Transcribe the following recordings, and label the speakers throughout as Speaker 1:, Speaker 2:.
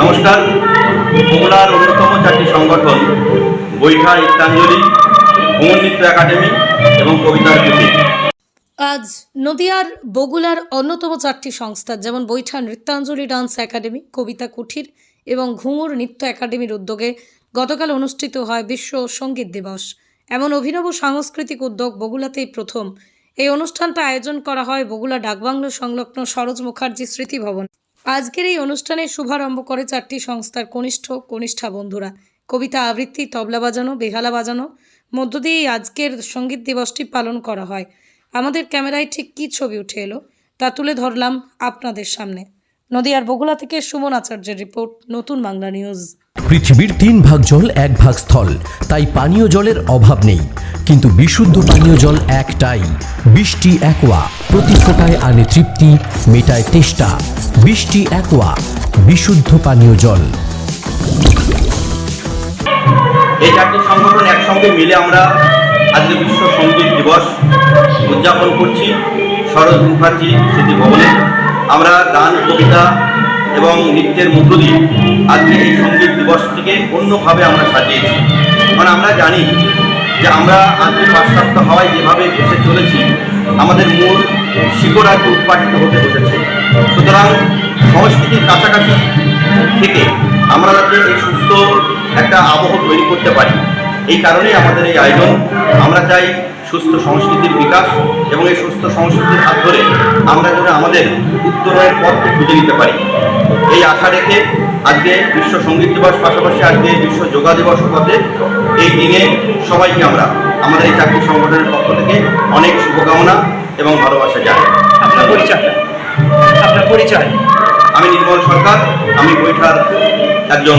Speaker 1: নমস্কার। বগুড়ার অন্যতম চারটি সংগঠন, বৈঠা নৃত্যাঞ্জলি ভ্রমণ নৃত্য একাডেমি এবং কবিতার পুঁথি
Speaker 2: আজ নদিয়ার বগুলার অন্যতম চারটি সংস্থা, যেমন বৈঠা নৃত্যাঞ্জলি ডান্স একাডেমি, কবিতা কুঠির এবং ঘুঙুর নৃত্য একাডেমির উদ্যোগে গতকাল অনুষ্ঠিত হয় বিশ্ব সংগীত দিবস। এমন অভিনব সাংস্কৃতিক উদ্যোগ বগুলাতেই প্রথম। এই অনুষ্ঠানটা আয়োজন করা হয় বগুলা ডাকবাংলো সংলগ্ন সরোজ মুখার্জি স্মৃতি ভবন। আজকের এই অনুষ্ঠানের শুভারম্ভ করে চারটি সংস্থার কনিষ্ঠ, কনিষ্ঠা বন্ধুরা। কবিতা আবৃত্তি, তবলা বাজানো, বেহালা বাজানো, মধ্য দিয়েই আজকের সংগীত দিবসটি পালন করা হয়। আমাদের ক্যামেরায় ঠিক কী ছবি উঠে এলো, তা তুলে ধরলাম আপনাদের সামনে। নদীয়ার বগুলা থেকে সুমন আচার্যের রিপোর্ট, নতুন বাংলা নিউজ।
Speaker 3: পৃথিবীর তিন ভাগ জল এক ভাগ স্থল, তাই পানীয় জলের অভাব নেই। কিন্তু বিশুদ্ধ পানীয় জল একটাই, বৃষ্টি একোয়া প্রতি ফোটায় আনে তৃপ্তি, মেটায় তেষ্টা। বৃষ্টি একোয়া বিশুদ্ধ পানীয় জল।
Speaker 1: এই চারটি সংগঠন একসঙ্গে মিলে আমরা আজকে বিশ্ব সংগীত দিবস উদযাপন করছি। সরোজ মুখার্জি স্মৃতি ভবনে। আমরা গান, কবিতা এবং নৃত্যের মধ্য দিয়ে সংগীত দিবসটিকে অন্যভাবে আমরা সাজিয়েছি কারণ আমরা জানি যে আমরা আজকে পাশ্চাত্য হওয়ায় যেভাবে ভেসে চলেছি, আমাদের মূল শিকড় উৎপাদিত হতে বসেছে। সুতরাং সংস্কৃতির কাছাকাছি থেকে আমরা যাতে এই সুস্থ একটা আবহ তৈরি করতে পারি, এই কারণেই আমাদের এই আয়োজন। আমরা চাই সুস্থ সংস্কৃতির বিকাশ এবং এই সুস্থ সংস্কৃতির হাত ধরে আমরা যেন আমাদের উত্তরণের পথকে খুঁজে নিতে পারি। এই আশা রেখে আজকে বিশ্ব সংগীত দিবস পাশাপাশি আজকে বিশ্ব যোগা দিবস উপাধে এই দিনে সবাইকে আমরা আমাদের এই চাকরি সংগঠনের পক্ষ থেকে অনেক শুভকামনা এবং ভালোবাসা জানাই।
Speaker 4: আপনার পরিচয় আপনার পরিচয়।
Speaker 1: আমি নির্মল সরকার আমি বৈঠার একজন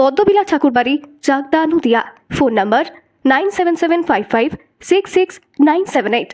Speaker 5: Padmabila Thakurbari, Chakdah Nadia. Phone number nine seven seven five five six six nine seven eight.